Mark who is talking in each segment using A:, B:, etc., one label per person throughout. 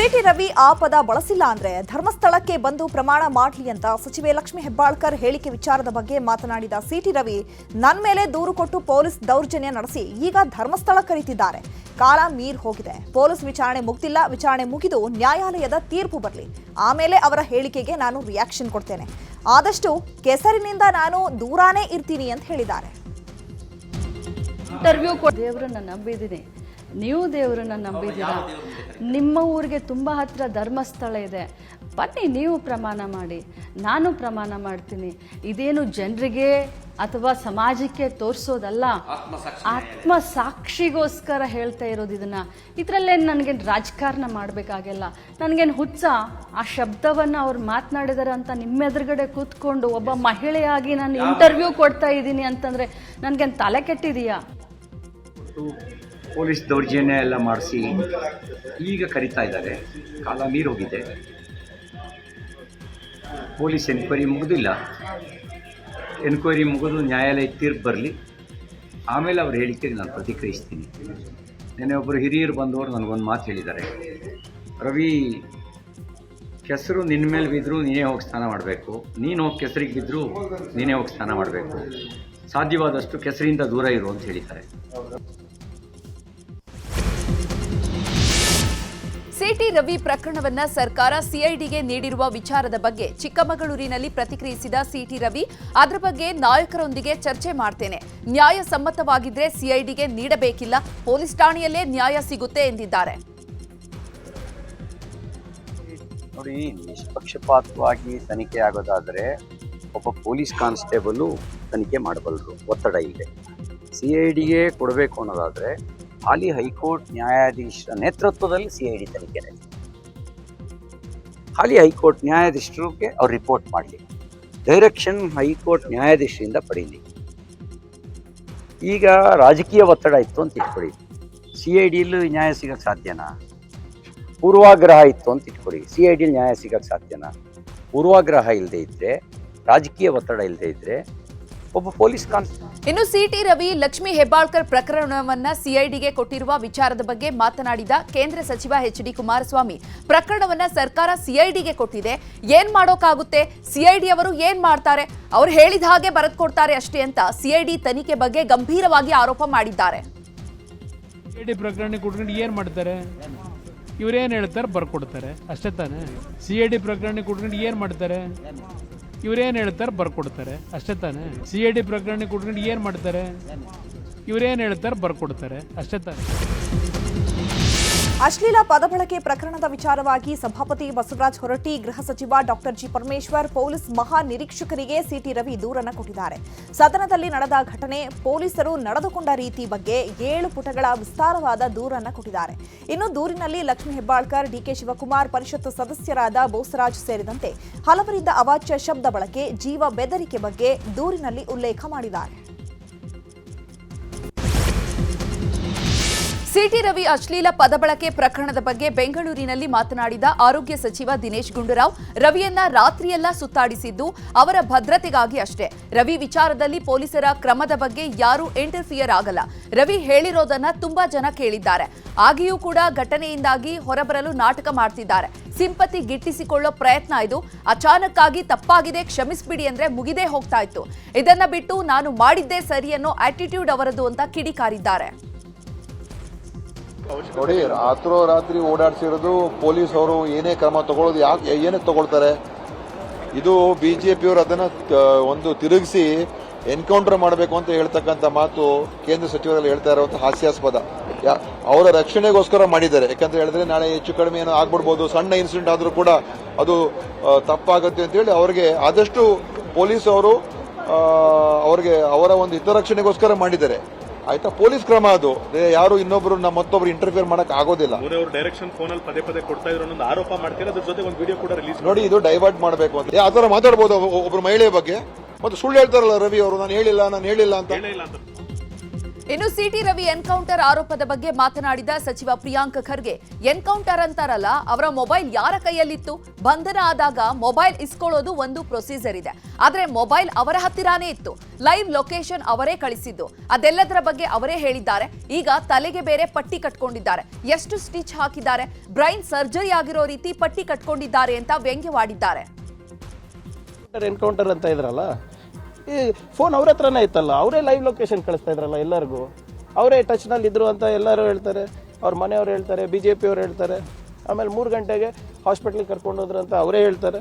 A: City Ravi ಆ ಪದ ಬಳಸಿಲ್ಲ ಅಂದ್ರೆ ಧರ್ಮಸ್ಥಳಕ್ಕೆ ಬಂದು ಪ್ರಮಾಣ ಮಾಡಲಿ ಅಂತ ಸಚಿವೆ ಲಕ್ಷ್ಮಿ ಹೆಬ್ಬಾಳ್ಕರ್ ಹೇಳಿಕೆ ವಿಚಾರದ ಬಗ್ಗೆ ಮಾತನಾಡಿದ ಸಿಟಿ ರವಿ, ನನ್ ಮೇಲೆ ದೂರು ಕೊಟ್ಟು ಪೊಲೀಸ್ ದೌರ್ಜನ್ಯ ನಡೆಸಿ, ಈಗ ಧರ್ಮಸ್ಥಳ ಕರೀತಿದ್ದಾರೆ. ಕಾಲ ಮೀರ್ ಹೋಗಿದೆ. ಪೊಲೀಸ್ ವಿಚಾರಣೆ ಮುಗ್ದಿಲ್ಲ, ವಿಚಾರಣೆ ಮುಗಿದು ನ್ಯಾಯಾಲಯದ ತೀರ್ಪು ಬರಲಿ. ಆಮೇಲೆ ಅವರ ಹೇಳಿಕೆಗೆ ನಾನು ರಿಯಾಕ್ಷನ್ ಕೊಡ್ತೇನೆ. ಆದಷ್ಟು ಕೆಸರಿನಿಂದ ನಾನು ದೂರಾನೇ ಇರ್ತೀನಿ ಅಂತ ಹೇಳಿದ್ದಾರೆ.
B: ಇಂಟರ್ವ್ಯೂ ದೇವರನ್ನ ನಂಬಿದ್ದೀನಿ ನೀವು ದೇವರನ್ನ ನಂಬಿದ್ದೀರಾ? ನಿಮ್ಮ ಊರಿಗೆ ತುಂಬ ಹತ್ರ ಧರ್ಮಸ್ಥಳ ಇದೆ. ಬನ್ನಿ ನೀವು ಪ್ರಮಾಣ ಮಾಡಿ. ನಾನು ಪ್ರಮಾಣ ಮಾಡ್ತೀನಿ. ಇದೇನು ಜನರಿಗೆ ಅಥವಾ ಸಮಾಜಕ್ಕೆ ತೋರಿಸೋದಲ್ಲ? ಆತ್ಮ ಸಾಕ್ಷಿಗೋಸ್ಕರ ಹೇಳ್ತಾ ಇರೋದು ಇದನ್ನ. ಇದರಲ್ಲೇನು ನನಗೇನು ರಾಜಕಾರಣ ಮಾಡಬೇಕಾಗಿಲ್ಲ? ನನಗೇನು ಹುಚ್ಚ? ಆ ಶಬ್ದವನ್ನು ಅವ್ರು ಮಾತನಾಡಿದಾರೆ ಅಂತ ನಿಮ್ಮ ಎದುರುಗಡೆ ಕೂತ್ಕೊಂಡು ಒಬ್ಬ ಮಹಿಳೆಯಾಗಿ ನಾನು ಇಂಟರ್ವ್ಯೂ ಕೊಡ್ತಾ ಇದ್ದೀನಿ ಅಂತಂದರೆ ನನಗೇನು ತಲೆ ಕೆಟ್ಟಿದೆಯಾ?
C: ಪೊಲೀಸ್ ದೌರ್ಜನ್ಯ ಎಲ್ಲ ಮಾಡಿಸಿ ಈಗ ಕರಿತಾ ಇದ್ದಾರೆ. ಕಾಲ ಮೀರೋಗಿದೆ ಪೊಲೀಸ್ ಎನ್ಕ್ವೈರಿ ಮುಗಿದಿಲ್ಲ. ಎನ್ಕ್ವೈರಿ ಮುಗಿದು ನ್ಯಾಯಾಲಯ ತೀರ್ಪು ಬರಲಿ. ಆಮೇಲೆ ಅವ್ರ ಹೇಳಿಕೆಗೆ ನಾನು ಪ್ರತಿಕ್ರಿಯಿಸ್ತೀನಿ. ನೆನೆ ಒಬ್ಬರು ಹಿರಿಯರು ಬಂದವರು ನನಗೊಂದು ಮಾತು ಹೇಳಿದ್ದಾರೆ. ರವಿ, ಕೆಸರು ನಿನ್ನ ಮೇಲೆ ಬಿದ್ದರೂ ನೀನೇ ಹೋಗಿ ಸ್ನಾನ ಮಾಡಬೇಕು. ನೀನು ಹೋಗಿ ಕೆಸರಿಗೆ ಬಿದ್ದರೂ ನೀನೇ ಹೋಗಿ ಸ್ನಾನ ಮಾಡಬೇಕು. ಸಾಧ್ಯವಾದಷ್ಟು ಕೆಸರಿಂದ ದೂರ ಇರು ಅಂತ ಹೇಳಿದ್ದಾರೆ.
D: ಸಿಟಿ ರವಿ ಪ್ರಕರಣವನ್ನ ಸರ್ಕಾರ ಸಿಐಡಿಗೆ ನೀಡಿರುವ ವಿಚಾರದ ಬಗ್ಗೆ ಚಿಕ್ಕಮಗಳೂರಿನಲ್ಲಿ ಪ್ರತಿಕ್ರಿಯಿಸಿದ ಸಿಟಿ ರವಿ, ಅದರ ಬಗ್ಗೆ ನಾಯಕರೊಂದಿಗೆ ಚರ್ಚೆ ಮಾಡ್ತೇನೆ. ನ್ಯಾಯ ಸಮ್ಮತವಾಗಿದ್ರೆ ಸಿಐಡಿಗೆ ನೀಡಬೇಕಿಲ್ಲ, ಪೊಲೀಸ್ ಠಾಣೆಯಲ್ಲೇ ನ್ಯಾಯ ಸಿಗುತ್ತೆ ಎಂದಿದ್ದಾರೆ.
E: ನೋಡಿ, ನಿಷ್ಪಕ್ಷಪಾತವಾಗಿ ತನಿಖೆ ಆಗೋದಾದರೆ ಒಬ್ಬ ಪೊಲೀಸ್ ಕಾನ್ಸ್ಟೇಬಲ್ ತನಿಖೆ ಮಾಡಬಲ್ಲರು ಒತ್ತಡ ಇದೆ. ಸಿಐಡಿಗೆ ಕೊಡಬೇಕು ಅನ್ನೋದಾದರೆ ಹಾಲಿ ಹೈಕೋರ್ಟ್ ನ್ಯಾಯಾಧೀಶರ ನೇತೃತ್ವದಲ್ಲಿ ಸಿ ಐ ತನಿಖೆ ನಡೆಯಿತು ಹಾಲಿ ಹೈಕೋರ್ಟ್ ನ್ಯಾಯಾಧೀಶರಿಗೆ ಅವ್ರು ರಿಪೋರ್ಟ್ ಮಾಡಲಿ ಡೈರೆಕ್ಷನ್ ಹೈಕೋರ್ಟ್ ನ್ಯಾಯಾಧೀಶರಿಂದ ಪಡೀಲಿ ಈಗ ರಾಜಕೀಯ ಒತ್ತಡ ಇತ್ತು ಅಂತ ಇಟ್ಕೊಳ್ಳಿ. ಸಿ ಐ ಡಿಯಲ್ಲೂ ನ್ಯಾಯ ಸಿಗಕ್ಕೆ ಸಾಧ್ಯನಾ? ಪೂರ್ವಾಗ್ರಹ ಇತ್ತು ಅಂತ ಇಟ್ಕೊಳ್ಳಿ. ಸಿ ಐ ಡಿಲಿ ನ್ಯಾಯ ಸಿಗಕ್ಕೆ ಸಾಧ್ಯನಾ? ಪೂರ್ವಾಗ್ರಹ ಇಲ್ಲದೆ ಇದ್ದರೆ ರಾಜಕೀಯ ಒತ್ತಡ ಇಲ್ಲದೆ ಇದ್ದರೆ ಒಬ್ಬ ಪೊಲೀಸ್ ಕಾನ್ಸ್ಟೇಬಲ್
D: ಇನ್ನು ಸಿಟಿ ರವಿ ಲಕ್ಷ್ಮಿ ಹೆಬ್ಬಾಳ್ಕರ್ ಪ್ರಕರಣವನ್ನ ಸಿಐಡಿಗೆ ಕೊಟ್ಟಿರುವ ವಿಚಾರದ ಬಗ್ಗೆ ಮಾತನಾಡಿದ ಕೇಂದ್ರ ಸಚಿವ ಎಚ್ ಡಿ ಕುಮಾರಸ್ವಾಮಿ. ಪ್ರಕರಣವನ್ನ ಸರ್ಕಾರ ಸಿಐಡಿಗೆ ಕೊಟ್ಟಿದೆ. ಏನ್ ಮಾಡೋಕ್ಕಾಗುತ್ತೆ ಸಿಐಡಿ ಅವರು ಏನ್ ಮಾಡ್ತಾರೆ? ಅವ್ರು ಹೇಳಿದ ಹಾಗೆ ಬರೆದು ಕೊಡ್ತಾರೆ ಅಷ್ಟೇ ಅಂತ ಸಿಐಡಿ ತನಿಖೆ ಬಗ್ಗೆ ಗಂಭೀರವಾಗಿ ಆರೋಪ ಮಾಡಿದ್ದಾರೆ.
F: ಸಿಐಡಿ ಪ್ರಕರಣ ಕೊಟ್ಕೊಂಡು ಏನು ಮಾಡ್ತಾರೆ? ಇವರೇನು ಹೇಳ್ತಾರೆ ಬರ್ಕೊಡ್ತಾರೆ. ಅಷ್ಟೇ ತಾನೇ. ಸಿಐಡಿ ಪ್ರಕರಣ ಕೊಟ್ಕೊಂಡು ಏನು ಮಾಡ್ತಾರೆ? ಇವ್ರೇನು ಹೇಳ್ತಾರೆ ಬರ್ಕೊಡ್ತಾರೆ. ಅಷ್ಟೇ ತಾನೇ. ಸಿ ಐ ಡಿ ಪ್ರಕರಣ ಕುಟ್ಕೊಂಡು ಏನು ಮಾಡ್ತಾರೆ? ಇವ್ರೇನು ಹೇಳ್ತಾರೆ ಬರ್ಕೊಡ್ತಾರೆ. ಅಷ್ಟೇ ತಾನೇ.
A: ಅಶ್ಲೀಲ ಪದಬಳಕೆ ಪ್ರಕರಣದ ವಿಚಾರವಾಗಿ ಸಭಾಪತಿ ಬಸವರಾಜ್ ಹೊರಟ್ಟಿ, ಗೃಹ ಸಚಿವ ಡಾಕ್ಟರ್ ಜಿ ಪರಮೇಶ್ವರ್, ಪೊಲೀಸ್ ಮಹಾ ನಿರೀಕ್ಷಕರಿಗೆ ಸಿಟಿ ರವಿ ದೂರನ್ನು ಕೊಟ್ಟಿದ್ದಾರೆ. ಸದನದಲ್ಲಿ ನಡೆದ ಘಟನೆ ಪೊಲೀಸರು ನಡೆದುಕೊಂಡ ರೀತಿ ಬಗ್ಗೆ ಏಳು ಪುಟಗಳ ವಿಸ್ತಾರವಾದ ದೂರನ್ನು ಕೊಟ್ಟಿದ್ದಾರೆ. ಇನ್ನು ದೂರಿನಲ್ಲಿ ಲಕ್ಷ್ಮೀ ಹೆಬ್ಬಾಳ್ಕರ್ ಡಿಕೆ ಶಿವಕುಮಾರ್ ಪರಿಷತ್ ಸದಸ್ಯರಾದ ಬೋಸರಾಜ್ ಸೇರಿದಂತೆ ಹಲವರಿಂದ ಅವಾಚ್ಯ ಶಬ್ದ ಬಳಕೆ, ಜೀವ ಬೆದರಿಕೆ ಬಗ್ಗೆ ದೂರಿನಲ್ಲಿ ಉಲ್ಲೇಖ ಮಾಡಿದ್ದಾರೆ.
D: ಸಿಟಿ ರವಿ ಅಶ್ಲೀಲ ಪದಬಳಕೆ ಪ್ರಕರಣದ ಬಗ್ಗೆ ಬೆಂಗಳೂರಿನಲ್ಲಿ ಮಾತನಾಡಿದ ಆರೋಗ್ಯ ಸಚಿವ ದಿನೇಶ್ ಗುಂಡೂರಾವ್, ರವಿಯನ್ನ ರಾತ್ರಿಯೆಲ್ಲ ಸುತ್ತಾಡಿಸಿದ್ದು ಅವರ ಭದ್ರತೆಗಾಗಿ ಅಷ್ಟೇ. ರವಿ ವಿಚಾರದಲ್ಲಿ ಪೊಲೀಸರ ಕ್ರಮದ ಬಗ್ಗೆ ಯಾರೂ ಇಂಟರ್ಫಿಯರ್ ಆಗಲ್ಲ. ರವಿ ಹೇಳಿರೋದನ್ನ ತುಂಬಾ ಜನ ಕೇಳಿದ್ದಾರೆ. ಆಗಿಯೂ ಕೂಡ ಘಟನೆಯಿಂದಾಗಿ ಹೊರಬರಲು ನಾಟಕ ಮಾಡ್ತಿದ್ದಾರೆ. ಸಿಂಪತಿ ಗಿಟ್ಟಿಸಿಕೊಳ್ಳೋ ಪ್ರಯತ್ನ ಇದು. ಅಚಾನಕ್ಕಾಗಿ ತಪ್ಪಾಗಿದೆ, ಕ್ಷಮಿಸ್ಬಿಡಿ ಅಂದ್ರೆ ಮುಗಿದೇ ಹೋಗ್ತಾ ಇತ್ತು. ಇದನ್ನ ಬಿಟ್ಟು ನಾನು ಮಾಡಿದ್ದೇ ಸರಿ ಅನ್ನೋ ಆಟಿಟ್ಯೂಡ್ ಅವರದು ಅಂತ ಕಿಡಿಕಾರಿದ್ದಾರೆ.
G: ನೋಡಿ, ರಾತ್ರೋ ರಾತ್ರಿ ಓಡಾಡ್ಸಿರೋದು ಪೊಲೀಸ್ ಅವರು ಏನೇ ಕ್ರಮ ತಗೊಳ್ಳೋದು ಯಾಕೆ ಏನಕ್ಕೆ ತಗೊಳ್ತಾರೆ? ಇದು ಬಿ ಜೆ ಅದನ್ನ ಅದನ್ನು ಒಂದು ತಿರುಗಿಸಿ ಎನ್ಕೌಂಟರ್ ಮಾಡಬೇಕು ಅಂತ ಹೇಳ್ತಕ್ಕಂಥ ಮಾತು ಕೇಂದ್ರ ಸಚಿವರಲ್ಲಿ ಹೇಳ್ತಾ ಇರುವಂಥ ಹಾಸ್ಯಾಸ್ಪದ. ಯಾ- ಅವರ ರಕ್ಷಣೆಗೋಸ್ಕರ ಮಾಡಿದ್ದಾರೆ. ಯಾಕಂತ ಹೇಳಿದ್ರೆ ನಾಳೆ ಹೆಚ್ಚು ಕಡಿಮೆ ಏನೋ ಆಗ್ಬಿಡ್ಬೋದು, ಸಣ್ಣ ಇನ್ಸಿಡೆಂಟ್ ಆದರೂ ಕೂಡ ಅದು ತಪ್ಪಾಗುತ್ತೆ ಅಂತೇಳಿ ಅವರಿಗೆ ಆದಷ್ಟು ಪೊಲೀಸ್ ಅವರು ಅವ್ರಿಗೆ ಅವರ ಒಂದು ಹಿತರಕ್ಷಣೆಗೋಸ್ಕರ ಮಾಡಿದ್ದಾರೆ. ಆಯ್ತಾ? ಪೊಲೀಸ್ ಕ್ರಮ ಅದು. ಯಾರು ಇನ್ನೊಬ್ರು ನಮ್ಮ ಮತ್ತೊಬ್ರು ಇಂಟರ್ಫಿಯರ್ ಮಾಡಕ್ ಆಗೋದಿಲ್ಲ.
H: ಡೈರೆಕ್ಷನ್ ಫೋನ್ ಅಲ್ಲಿ ಪದೇ ಪದೇ ಕೊಡ್ತಾ ಇದ್ರು ಒಂದು ಆರೋಪ ಮಾಡ್ತಾರೆ. ಅದ್ರ ಜೊತೆ ಒಂದು ವಿಡಿಯೋ ಕೂಡ ರಿಲೀಸ್
G: ನೋಡಿ ಇದು ಡೈವರ್ಟ್ ಮಾಡಬೇಕು ಅಂತ. ಆ ತರ ಮಾತಾಡ್ಬೋದು ಒಬ್ರು ಮಹಿಳೆ ಬಗ್ಗೆ. ಮತ್ತೆ ಸುಳ್ಳು ಹೇಳ್ತಾರಲ್ಲ ರವಿ ಅವರು ನಾನು ಹೇಳಿಲ್ಲ ನಾನು ಹೇಳಿಲ್ಲ ಅಂತ.
H: ಇಲ್ಲ ಅಂತ.
D: ಇನ್ನು ಸಿಟಿ ರವಿ ಎನ್ಕೌಂಟರ್ ಆರೋಪದ ಬಗ್ಗೆ ಮಾತನಾಡಿದ ಸಚಿವ ಪ್ರಿಯಾಂಕ್ ಖರ್ಗೆ, ಎನ್ಕೌಂಟರ್ ಅಂತಾರಲ್ಲ, ಅವರ ಮೊಬೈಲ್ ಯಾರ ಕೈಯಲ್ಲಿತ್ತು? ಬಂಧನ ಆದಾಗ ಮೊಬೈಲ್ ಇಸ್ಕೊಳ್ಳೋದು ಒಂದು ಪ್ರೊಸೀಜರ್ ಇದೆ. ಆದರೆ ಮೊಬೈಲ್ ಅವರ ಹತ್ತಿರಾನೇ ಇತ್ತು. ಲೈವ್ ಲೊಕೇಶನ್ ಅವರೇ ಕಳಿಸಿದ್ದು. ಅದೆಲ್ಲದರ ಬಗ್ಗೆ ಅವರೇ ಹೇಳಿದ್ದಾರೆ. ಈಗ ತಲೆಗೆ ಬೇರೆ ಪಟ್ಟಿ ಕಟ್ಕೊಂಡಿದ್ದಾರೆ. ಎಷ್ಟು ಸ್ಟಿಚ್ ಹಾಕಿದ್ದಾರೆ? ಬ್ರೈನ್ ಸರ್ಜರಿ ಆಗಿರೋ ರೀತಿ ಪಟ್ಟಿ ಕಟ್ಕೊಂಡಿದ್ದಾರೆ ಅಂತ ವ್ಯಂಗ್ಯವಾಡಿದ್ದಾರೆ.
I: ಎನ್ಕೌಂಟರ್ ಅಂತ ಇದ್ರಲ್ಲ ಈ ಫೋನ್ ಅವ್ರ ಹತ್ರನೇ ಇತ್ತಲ್ಲ, ಅವರೇ ಲೈವ್ ಲೊಕೇಶನ್ ಕಳಿಸ್ತಾ ಇದ್ರಲ್ಲ ಎಲ್ಲರಿಗೂ. ಅವರೇ ಟಚ್ನಲ್ಲಿ ಇದ್ರು ಅಂತ ಎಲ್ಲರೂ ಹೇಳ್ತಾರೆ, ಅವ್ರ ಮನೆಯವ್ರು ಹೇಳ್ತಾರೆ ಬಿ ಜೆ ಪಿಯವ್ರು ಹೇಳ್ತಾರೆ. ಆಮೇಲೆ ಮೂರು ಗಂಟೆಗೆ ಹಾಸ್ಪಿಟ್ಲಿಗೆ ಕರ್ಕೊಂಡು ಹೋದ್ರು ಅಂತ ಅವರೇ ಹೇಳ್ತಾರೆ.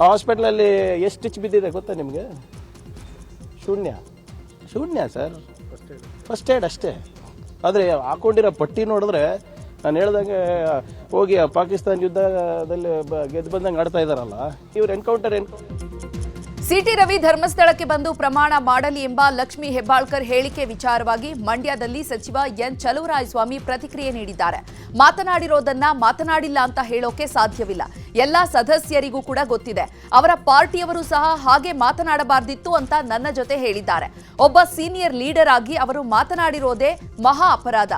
I: ಆ ಹಾಸ್ಪಿಟ್ಲಲ್ಲಿ ಎಷ್ಟು ಸ್ಟಿಚ್ ಬಿದ್ದಿದೆ ಗೊತ್ತಾ ನಿಮಗೆ? ಶೂನ್ಯ. ಶೂನ್ಯ ಸರ್. ಫಸ್ಟ್ ಏಡ್ ಅಷ್ಟೇ. ಆದರೆ ಹಾಕೊಂಡಿರೋ ಪಟ್ಟಿ ನೋಡಿದ್ರೆ ನಾನು ಹೇಳ್ದಂಗೆ, ಹೋಗಿ ಪಾಕಿಸ್ತಾನ ಯುದ್ಧದಲ್ಲಿ ಗೆದ್ದು ಬಂದಂಗೆ ಆಡ್ತಾ ಇದ್ದಾರಲ್ಲ ಇವ್ರು ಎನ್ಕೌಂಟರ್ ಎನ್ಕೌಂಟರ್
D: ಸಿಟಿ ರವಿ ಧರ್ಮಸ್ಥಳಕ್ಕೆ ಬಂದು ಪ್ರಮಾಣ ಮಾಡಲಿ ಎಂಬ ಲಕ್ಷ್ಮಿ ಹೆಬ್ಬಾಳ್ಕರ್ ಹೇಳಿಕೆ ವಿಚಾರವಾಗಿ ಮಂಡ್ಯದಲ್ಲಿ ಸಚಿವ ಎನ್ ಚಲುವರಾಯಸ್ವಾಮಿ ಪ್ರತಿಕ್ರಿಯೆ ನೀಡಿದ್ದಾರೆ. ಮಾತನಾಡಿರೋದನ್ನ ಮಾತನಾಡಿಲ್ಲ ಅಂತ ಹೇಳೋಕೆ ಸಾಧ್ಯವಿಲ್ಲ. ಎಲ್ಲ ಸದಸ್ಯರಿಗೂ ಕೂಡ ಗೊತ್ತಿದೆ. ಅವರ ಪಾರ್ಟಿಯವರು ಸಹ ಹಾಗೆ ಮಾತನಾಡಬಾರ್ದಿತ್ತು ಅಂತ ನನ್ನ ಜೊತೆ ಹೇಳಿದ್ದಾರೆ. ಒಬ್ಬ ಸೀನಿಯರ್ ಲೀಡರ್ ಆಗಿ ಅವರು ಮಾತನಾಡಿರೋದೇ ಮಹಾ ಅಪರಾಧ.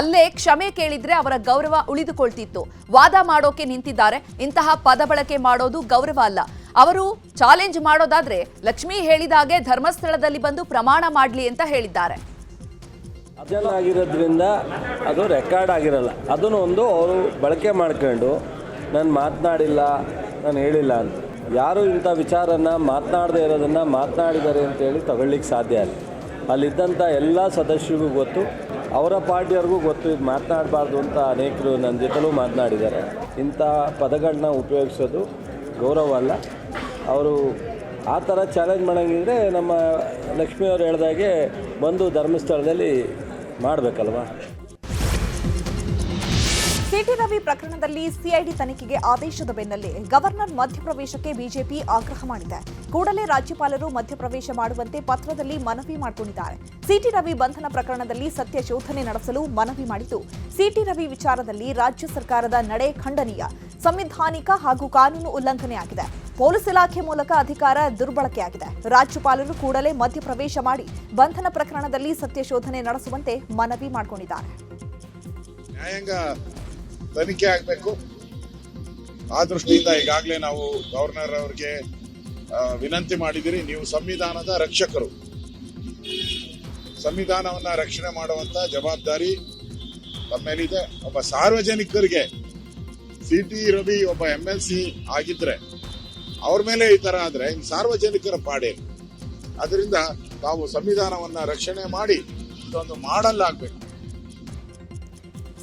D: ಅಲ್ಲೇ ಕ್ಷಮೆ ಕೇಳಿದ್ರೆ ಅವರ ಗೌರವ ಉಳಿದುಕೊಳ್ತಿತ್ತು. ವಾದ ಮಾಡೋಕೆ ನಿಂತಿದ್ದಾರೆ. ಇಂತಹ ಪದ ಬಳಕೆ ಮಾಡೋದು ಗೌರವ ಅಲ್ಲ. ಅವರು ಚಾಲೆಂಜ್ ಮಾಡೋದಾದ್ರೆ ಲಕ್ಷ್ಮಿ ಹೇಳಿದಾಗೆ ಧರ್ಮಸ್ಥಳದಲ್ಲಿ ಬಂದು ಪ್ರಮಾಣ ಮಾಡಲಿ ಅಂತ ಹೇಳಿದ್ದಾರೆ.
J: ಆಗಿರೋದ್ರಿಂದ ಅದು ರೆಕಾರ್ಡ್ ಆಗಿರಲ್ಲ. ಅದನ್ನು ಒಂದು ಅವರು ಬಳಕೆ ಮಾಡ್ಕೊಂಡು, ನಾನು ಮಾತನಾಡಿಲ್ಲ, ನಾನು ಹೇಳಿಲ್ಲ ಅಂತ. ಯಾರು ಇಂಥ ವಿಚಾರನ ಮಾತನಾಡದೇ ಇರೋದನ್ನು ಮಾತನಾಡಿದ್ದಾರೆ ಅಂತೇಳಿ ತಗೊಳ್ಳಿಕ್ಕೆ ಸಾಧ್ಯ ಇಲ್ಲ. ಅಲ್ಲಿದ್ದಂಥ ಎಲ್ಲ ಸದಸ್ಯರಿಗೂ ಗೊತ್ತು, ಅವರ ಪಾರ್ಟಿಯವ್ರಿಗೂ ಗೊತ್ತು, ಇದು ಮಾತನಾಡಬಾರ್ದು ಅಂತ ಅನೇಕರು ನನ್ನ ಜೊತೆಲೂ ಮಾತನಾಡಿದ್ದಾರೆ. ಇಂಥ ಪದಗಳನ್ನ ಉಪಯೋಗಿಸೋದು ಗೌರವ ಅಲ್ಲ. ಅವರು ಆ ಥರ ಚಾಲೆಂಜ್ ಮಾಡೋಂಗಿದ್ರೆ ನಮ್ಮ ಲಕ್ಷ್ಮಿಯವರು ಹೇಳ್ದಾಗೆ ಬಂದು ಧರ್ಮಸ್ಥಳದಲ್ಲಿ ಮಾಡಬೇಕಲ್ವಾ?
A: ಸಿಟಿ ರವಿ ಪ್ರಕರಣದಲ್ಲಿ ಸಿಐಡಿ ತನಿಖೆಗೆ ಆದೇಶದ ಬೆನ್ನಲ್ಲೇ ಗವರ್ನರ್ ಮಧ್ಯಪ್ರವೇಶಕ್ಕೆ ಬಿಜೆಪಿ ಆಗ್ರಹ ಮಾಡಿದೆ. ಕೂಡಲೇ ರಾಜ್ಯಪಾಲರು ಮಧ್ಯಪ್ರವೇಶ ಮಾಡುವಂತೆ ಪತ್ರದಲ್ಲಿ ಮನವಿ ಮಾಡಿಕೊಂಡಿದ್ದಾರೆ. ಸಿಟಿ ರವಿ ಬಂಧನ ಪ್ರಕರಣದಲ್ಲಿ ಸತ್ಯ ಶೋಧನೆ ನಡೆಸಲು ಮನವಿ ಮಾಡಿದ್ದು, ಸಿಟಿ ರವಿ ವಿಚಾರದಲ್ಲಿ ರಾಜ್ಯ ಸರ್ಕಾರದ ನಡೆ ಖಂಡನೀಯ ಸಂವಿಧಾನಿಕ ಹಾಗೂ ಕಾನೂನು ಉಲ್ಲಂಘನೆಯಾಗಿದೆ. ಪೊಲೀಸ್ ಇಲಾಖೆ ಮೂಲಕ ಅಧಿಕಾರ ದುರ್ಬಳಕೆಯಾಗಿದೆ. ರಾಜ್ಯಪಾಲರು ಕೂಡಲೇ ಮಧ್ಯಪ್ರವೇಶ ಮಾಡಿ ಬಂಧನ ಪ್ರಕರಣದಲ್ಲಿ ಸತ್ಯ ಶೋಧನೆ ನಡೆಸುವಂತೆ ಮನವಿ ಮಾಡಿಕೊಂಡಿದ್ದಾರೆ.
K: ನ್ಯಾಯಾಂಗ ತನಿಖೆ ಆಗಬೇಕು. ಆ ದೃಷ್ಟಿಯಿಂದ ಈಗಾಗಲೇ ನಾವು ಗವರ್ನರ್ ಅವರಿಗೆ ವಿನಂತಿ ಮಾಡಿದಿರಿ ನೀವು ಸಂವಿಧಾನದ ರಕ್ಷಕರು. ಸಂವಿಧಾನವನ್ನ ರಕ್ಷಣೆ ಮಾಡುವಂತ ಜವಾಬ್ದಾರಿ ತಮ್ಮ ಮೇಲಿದೆ. ಒಬ್ಬ ಸಾರ್ವಜನಿಕರಿಗೆ, ಸಿ ಟಿ ರವಿ ಒಬ್ಬ ಎಂ ಎಲ್ ಸಿ ಆಗಿದ್ರೆ ಅವ್ರ ಮೇಲೆ ಈ ತರ ಆದ್ರೆ ಸಾರ್ವಜನಿಕರ ಪಾಡೇ. ಅದರಿಂದ ತಾವು ಸಂವಿಧಾನವನ್ನ ರಕ್ಷಣೆ ಮಾಡಿ ಇದೊಂದು ಮಾಡಲ್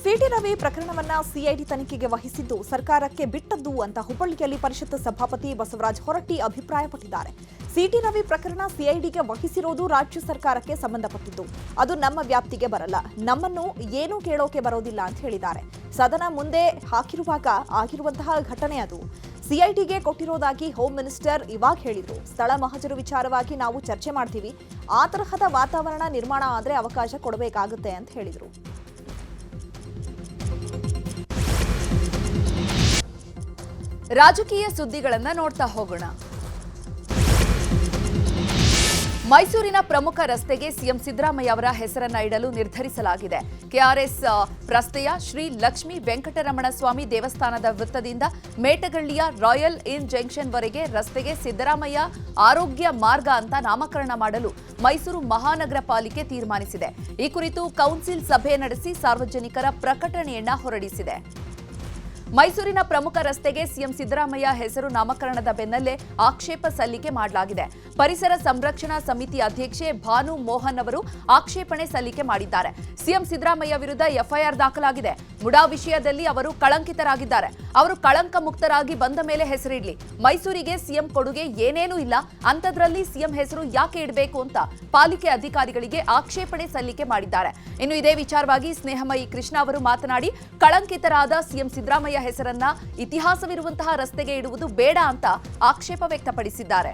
A: ಸಿಟಿ ರವಿ ಪ್ರಕರಣವನ್ನ ಸಿಐಡಿ ತನಿಖೆಗೆ ವಹಿಸಿದ್ದು ಸರ್ಕಾರಕ್ಕೆ ಬಿಟ್ಟದ್ದು ಅಂತ ಹುಬ್ಬಳ್ಳಿಯಲ್ಲಿ ಪರಿಷತ್ ಸಭಾಪತಿ ಬಸವರಾಜ್ ಹೊರಟ್ಟಿ ಅಭಿಪ್ರಾಯಪಟ್ಟಿದ್ದಾರೆ. ಸಿಟಿ ರವಿ ಪ್ರಕರಣ ಸಿಐಡಿಗೆ ವಹಿಸಿರೋದು ರಾಜ್ಯ ಸರ್ಕಾರಕ್ಕೆ ಸಂಬಂಧಪಟ್ಟಿದ್ದು. ಅದು ನಮ್ಮ ವ್ಯಾಪ್ತಿಗೆ ಬರಲ್ಲ. ನಮ್ಮನ್ನು ಏನೂ ಕೇಳೋಕೆ ಬರೋದಿಲ್ಲ ಅಂತ ಹೇಳಿದ್ದಾರೆ. ಸದನ ಮುಂದೆ ಹಾಕಿರುವಾಗ ಆಗಿರುವಂತಹ ಘಟನೆ ಅದು. ಸಿಐಟಿಗೆ ಕೊಟ್ಟಿರೋದಾಗಿ ಹೋಮ್ ಮಿನಿಸ್ಟರ್ ಇವಾಗ ಹೇಳಿದ್ರು. ಸ್ಥಳ ಮಹಜರು ವಿಚಾರವಾಗಿ ನಾವು ಚರ್ಚೆ ಮಾಡ್ತೀವಿ. ಆ ತರಹದ ವಾತಾವರಣ ನಿರ್ಮಾಣ ಆದರೆ ಅವಕಾಶ ಕೊಡಬೇಕಾಗುತ್ತೆ ಅಂತ ಹೇಳಿದರು.
D: ರಾಜಕೀಯ ಸುದ್ದಿಗಳನ್ನ ನೋಡ್ತಾ ಹೋಗೋಣ. ಮೈಸೂರಿನ ಪ್ರಮುಖ ರಸ್ತೆಗೆ ಸಿಎಂ ಸಿದ್ದರಾಮಯ್ಯ ಅವರ ಹೆಸರನ್ನ ಇಡಲು ನಿರ್ಧರಿಸಲಾಗಿದೆ. ಕೆಆರ್ಎಸ್ ರಸ್ತೆಯ ಶ್ರೀ ಲಕ್ಷ್ಮೀ ವೆಂಕಟರಮಣ ಸ್ವಾಮಿ ದೇವಸ್ಥಾನದ ವೃತ್ತದಿಂದ ಮೇಟಗಳ್ಳಿಯ ರಾಯಲ್ ಇನ್ ಜಂಕ್ಷನ್ವರೆಗೆ ರಸ್ತೆಗೆ ಸಿದ್ದರಾಮಯ್ಯ ಆರೋಗ್ಯ ಮಾರ್ಗ ಅಂತ ನಾಮಕರಣ ಮಾಡಲು ಮೈಸೂರು ಮಹಾನಗರ ಪಾಲಿಕೆ ತೀರ್ಮಾನಿಸಿದೆ. ಈ ಕುರಿತು ಕೌನ್ಸಿಲ್ ಸಭೆ ನಡೆಸಿ ಸಾರ್ವಜನಿಕರ ಪ್ರಕಟಣೆಯನ್ನ ಹೊರಡಿಸಿದೆ. ಮೈಸೂರಿನ ಪ್ರಮುಖ ರಸ್ತೆಗೆ ಸಿಎಂ ಸಿದ್ದರಾಮಯ್ಯ ಹೆಸರು ನಾಮಕರಣದ ಬೆನ್ನಲ್ಲೇ ಆಕ್ಷೇಪ ಸಲ್ಲಿಕೆ ಮಾಡಲಾಗಿದೆ. ಪರಿಸರ ಸಂರಕ್ಷಣಾ ಸಮಿತಿ ಅಧ್ಯಕ್ಷೆ ಭಾನು ಮೋಹನ್ ಅವರು ಆಕ್ಷೇಪಣೆ ಸಲ್ಲಿಕೆ ಮಾಡಿದ್ದಾರೆ. ಸಿಎಂ ಸಿದ್ದರಾಮಯ್ಯ ವಿರುದ್ಧ ಎಫ್ಐಆರ್ ದಾಖಲಾಗಿದೆ. ಮುಡಾ ವಿಷಯದಲ್ಲಿ ಅವರು ಕಳಂಕಿತರಾಗಿದ್ದಾರೆ. ಅವರು ಕಳಂಕ ಮುಕ್ತರಾಗಿ ಬಂದ ಮೇಲೆ ಹೆಸರಿಡ್ಲಿ. ಮೈಸೂರಿಗೆ ಸಿಎಂ ಕೊಡುಗೆ ಏನೇನೂ ಇಲ್ಲ. ಅಂಥದ್ರಲ್ಲಿ ಸಿಎಂ ಹೆಸರು ಯಾಕೆ ಇಡಬೇಕು ಅಂತ ಪಾಲಿಕೆ ಅಧಿಕಾರಿಗಳಿಗೆ ಆಕ್ಷೇಪಣೆ ಸಲ್ಲಿಕೆ ಮಾಡಿದ್ದಾರೆ. ಇನ್ನು ಇದೇ ವಿಚಾರವಾಗಿ ಸ್ನೇಹಮಯಿ ಕೃಷ್ಣ ಅವರು ಮಾತನಾಡಿ, ಕಳಂಕಿತರಾದ ಸಿಎಂ ಸಿದ್ದರಾಮಯ್ಯ ಹೆಸರನ್ನ ಇತಿಹಾಸವಿರುವಂತಹ ರಸ್ತೆಗೆ ಇಡುವುದು ಬೇಡ ಅಂತ ಆಕ್ಷೇಪ ವ್ಯಕ್ತಪಡಿಸಿದ್ದಾರೆ.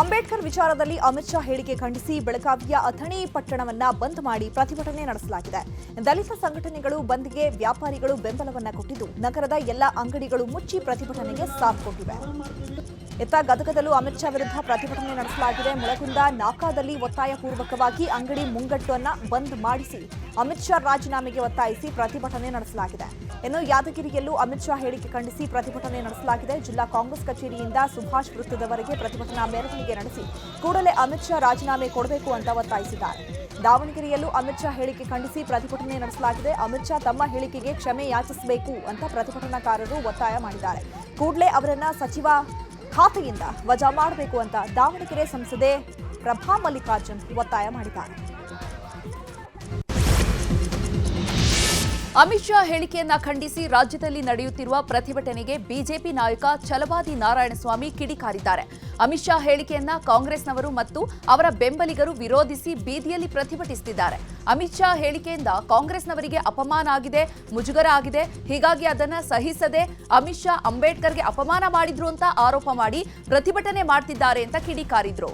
A: ಅಂಬೇಡ್ಕರ್ ವಿಚಾರದಲ್ಲಿ ಅಮಿತ್ ಶಾ ಹೇಳಿಕೆ ಖಂಡಿಸಿ ಬೆಳಗಾವಿಯ ಅಥಣಿ ಪಟ್ಟಣವನ್ನ ಬಂದ್ ಮಾಡಿ ಪ್ರತಿಭಟನೆ ನಡೆಸಲಾಗಿದೆ. ದಲಿತ ಸಂಘಟನೆಗಳು ಬಂದ್ಗೆ ವ್ಯಾಪಾರಿಗಳು ಬೆಂಬಲವನ್ನ ಕೊಟ್ಟಿದ್ದು, ನಗರದ ಎಲ್ಲ ಅಂಗಡಿಗಳು ಮುಚ್ಚಿ ಪ್ರತಿಭಟನೆಗೆ ಸಾಥ್ ಕೊಟ್ಟಿವೆ. ಇತ್ತ ಗದಗದಲ್ಲೂ ಅಮಿತ್ ಶಾ ವಿರುದ್ಧ ಪ್ರತಿಭಟನೆ ನಡೆಸಲಾಗಿದೆ. ಮುಳಗುಂದ ನಾಕಾದಲ್ಲಿ ಒತ್ತಾಯ ಪೂರ್ವಕವಾಗಿ ಅಂಗಡಿ ಮುಂಗಟ್ಟನ್ನ ಬಂದ್ ಮಾಡಿಸಿ ಅಮಿತ್ ಶಾ ರಾಜೀನಾಮೆಗೆ ಒತ್ತಾಯಿಸಿ ಪ್ರತಿಭಟನೆ ನಡೆಸಲಾಗಿದೆ. ಇನ್ನು ಯಾದಗಿರಿಯಲ್ಲೂ ಅಮಿತ್ ಶಾ ಹೇಳಿಕೆ ಖಂಡಿಸಿ ಪ್ರತಿಭಟನೆ ನಡೆಸಲಾಗಿದೆ. ಜಿಲ್ಲಾ ಕಾಂಗ್ರೆಸ್ ಕಚೇರಿಯಿಂದ ಸುಭಾಷ್ ವೃತ್ತದವರೆಗೆ ಪ್ರತಿಭಟನಾ ಮೆರವಣಿಗೆ ನಡೆಸಿ ಕೂಡಲೇ ಅಮಿತ್ ಶಾ ರಾಜೀನಾಮೆ ಕೊಡಬೇಕು ಅಂತ ಒತ್ತಾಯಿಸಿದ್ದಾರೆ. ದಾವಣಗೆರೆಯಲ್ಲೂ ಅಮಿತ್ ಶಾ ಹೇಳಿಕೆ ಖಂಡಿಸಿ ಪ್ರತಿಭಟನೆ ನಡೆಸಲಾಗಿದೆ. ಅಮಿತ್ ಶಾ ತಮ್ಮ ಹೇಳಿಕೆಗೆ ಕ್ಷಮೆ ಯಾಚಿಸಬೇಕು ಅಂತ ಪ್ರತಿಭಟನಾಕಾರರು ಒತ್ತಾಯ ಮಾಡಿದ್ದಾರೆ. ಕೂಡಲೇ ಅವರನ್ನ ಸಚಿವ ಖಾತೆಯಿಂದ ವಜಾ ಮಾಡಬೇಕು ಅಂತ ದಾವಣಗೆರೆ ಸಂಸದೆ ಪ್ರಭಾ ಮಲ್ಲಿಕಾರ್ಜುನ್ ಒತ್ತಾಯ ಮಾಡಿದ್ದಾರೆ.
D: ಅಮಿತ್ ಶಾ ಹೇಳಿಕೆಯನ್ನ ಖಂಡಿಸಿ ರಾಜ್ಯದಲ್ಲಿ ನಡೆಯುತ್ತಿರುವ ಪ್ರತಿಭಟನೆಗೆ ಬಿಜೆಪಿ ನಾಯಕ ಛಲವಾದಿ ನಾರಾಯಣಸ್ವಾಮಿ ಕಿಡಿಕಾರಿದ್ದಾರೆ. ಅಮಿತ್ ಶಾ ಹೇಳಿಕೆಯನ್ನ ಕಾಂಗ್ರೆಸ್ನವರು ಮತ್ತು ಅವರ ಬೆಂಬಲಿಗರು ವಿರೋಧಿಸಿ ಬೀದಿಯಲ್ಲಿ ಪ್ರತಿಭಟಿಸುತ್ತಿದ್ದಾರೆ ಅಮಿತ್ ಶಾ ಹೇಳಿಕೆಯಿಂದ ಕಾಂಗ್ರೆಸ್ನವರಿಗೆ ಅಪಮಾನ ಆಗಿದೆ, ಮುಜುಗರ ಆಗಿದೆ. ಹೀಗಾಗಿ ಅದನ್ನ ಸಹಿಸದೆ ಅಮಿತ್ ಶಾ ಅಂಬೇಡ್ಕರ್ಗೆ ಅಪಮಾನ ಮಾಡಿದ್ರು ಅಂತ ಆರೋಪ ಮಾಡಿ ಪ್ರತಿಭಟನೆ ಮಾಡ್ತಿದ್ದಾರೆ ಅಂತ ಕಿಡಿಕಾರಿದ್ರು.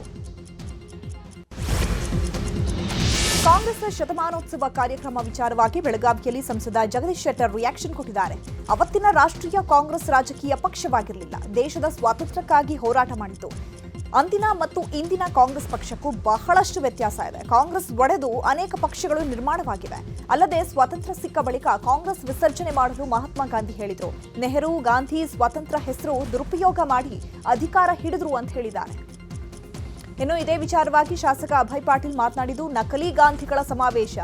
A: ಕಾಂಗ್ರೆಸ್ ಶತಮಾನೋತ್ಸವ ಕಾರ್ಯಕ್ರಮ ವಿಚಾರವಾಗಿ ಬೆಳಗಾವಿಯಲ್ಲಿ ಸಂಸದ ಜಗದೀಶ್ ಶೆಟ್ಟರ್ ರಿಯಾಕ್ಷನ್ ಕೊಟ್ಟಿದ್ದಾರೆ. ಅವತ್ತಿನ ರಾಷ್ಟ್ರೀಯ ಕಾಂಗ್ರೆಸ್ ರಾಜಕೀಯ ಪಕ್ಷವಾಗಿರಲಿಲ್ಲ. ದೇಶದ ಸ್ವಾತಂತ್ರ್ಯಕ್ಕಾಗಿ ಹೋರಾಟ ಮಾಡಿತು. ಅಂದಿನ ಮತ್ತು ಇಂದಿನ ಕಾಂಗ್ರೆಸ್ ಪಕ್ಷಕ್ಕೂ ಬಹಳಷ್ಟು ವ್ಯತ್ಯಾಸ ಇದೆ. ಕಾಂಗ್ರೆಸ್ ಒಡೆದು ಅನೇಕ ಪಕ್ಷಗಳು ನಿರ್ಮಾಣವಾಗಿವೆ. ಅಲ್ಲದೆ ಸ್ವಾತಂತ್ರ್ಯ ಸಿಕ್ಕ ಬಳಿಕ ಕಾಂಗ್ರೆಸ್ ವಿಸರ್ಜನೆ ಮಾಡಲು ಮಹಾತ್ಮ ಗಾಂಧಿ ಹೇಳಿದರು. ನೆಹರು, ಗಾಂಧಿ ಸ್ವಾತಂತ್ರ್ಯ ಹೆಸರು ದುರುಪಯೋಗ ಮಾಡಿ ಅಧಿಕಾರ ಹಿಡಿದ್ರು ಅಂತ ಹೇಳಿದ್ದಾರೆ. ಇನ್ನು ಇದೇ ವಿಚಾರವಾಗಿ ಶಾಸಕ ಅಭಯ್ ಪಾಟೀಲ್ ಮಾತನಾಡಿದ್ದು, ನಕಲಿ ಗಾಂಧಿಗಳ ಸಮಾವೇಶ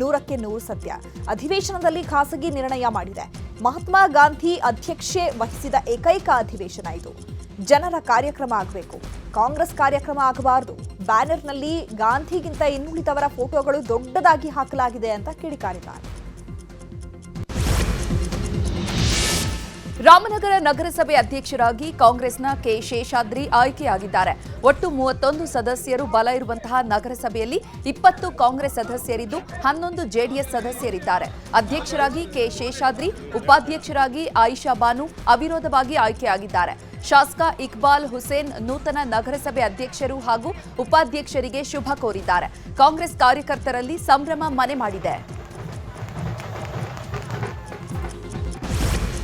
A: ನೂರಕ್ಕೆ ನೂರು ಸತ್ಯ. ಅಧಿವೇಶನದಲ್ಲಿ ಖಾಸಗಿ ನಿರ್ಣಯ ಮಾಡಿದೆ. ಮಹಾತ್ಮ ಗಾಂಧಿ ಅಧ್ಯಕ್ಷೆ ವಹಿಸಿದ ಏಕೈಕ ಅಧಿವೇಶನ ಇದು. ಜನರ ಕಾರ್ಯಕ್ರಮ ಆಗಬೇಕು. ಕಾಂಗ್ರೆಸ್ ಕಾರ್ಯಕ್ರಮ ಆಗಬಾರದು. ಬ್ಯಾನರ್ನಲ್ಲಿ ಗಾಂಧಿಗಿಂತ ಇನ್ನುಳಿದವರ ಫೋಟೋಗಳು ದೊಡ್ಡದಾಗಿ ಹಾಕಲಾಗಿದೆ ಅಂತ ಕಿಡಿಕಾರಿದ್ದಾರೆ.
D: ರಾಮನಗರ ನಗರಸಭೆ ಅಧ್ಯಕ್ಷರಾಗಿ ಕಾಂಗ್ರೆಸ್ನ ಕೆ ಶೇಷಾದ್ರಿ ಆಯ್ಕೆಯಾಗಿದ್ದಾರೆ. ಒಟ್ಟು ಮೂವತ್ತೊಂದು ಸದಸ್ಯರು ಬಲ ಇರುವಂತಹ ನಗರಸಭೆಯಲ್ಲಿ ಇಪ್ಪತ್ತು ಕಾಂಗ್ರೆಸ್ ಸದಸ್ಯರಿದ್ದು ಹನ್ನೊಂದು ಜೆಡಿಎಸ್ ಸದಸ್ಯರಿದ್ದಾರೆ. ಅಧ್ಯಕ್ಷರಾಗಿ ಕೆ ಶೇಷಾದ್ರಿ, ಉಪಾಧ್ಯಕ್ಷರಾಗಿ ಆಯಿಷಾ ಬಾನು ಅವಿರೋಧವಾಗಿ ಆಯ್ಕೆಯಾಗಿದ್ದಾರೆ. ಶಾಸಕ ಇಕ್ಬಾಲ್ ಹುಸೇನ್ ನೂತನ ನಗರಸಭೆ ಅಧ್ಯಕ್ಷರು ಹಾಗೂ ಉಪಾಧ್ಯಕ್ಷರಿಗೆ ಶುಭ ಕೋರಿದ್ದಾರೆ. ಕಾಂಗ್ರೆಸ್ ಕಾರ್ಯಕರ್ತರಲ್ಲಿ ಸಂಭ್ರಮ ಮನೆ ಮಾಡಿದೆ.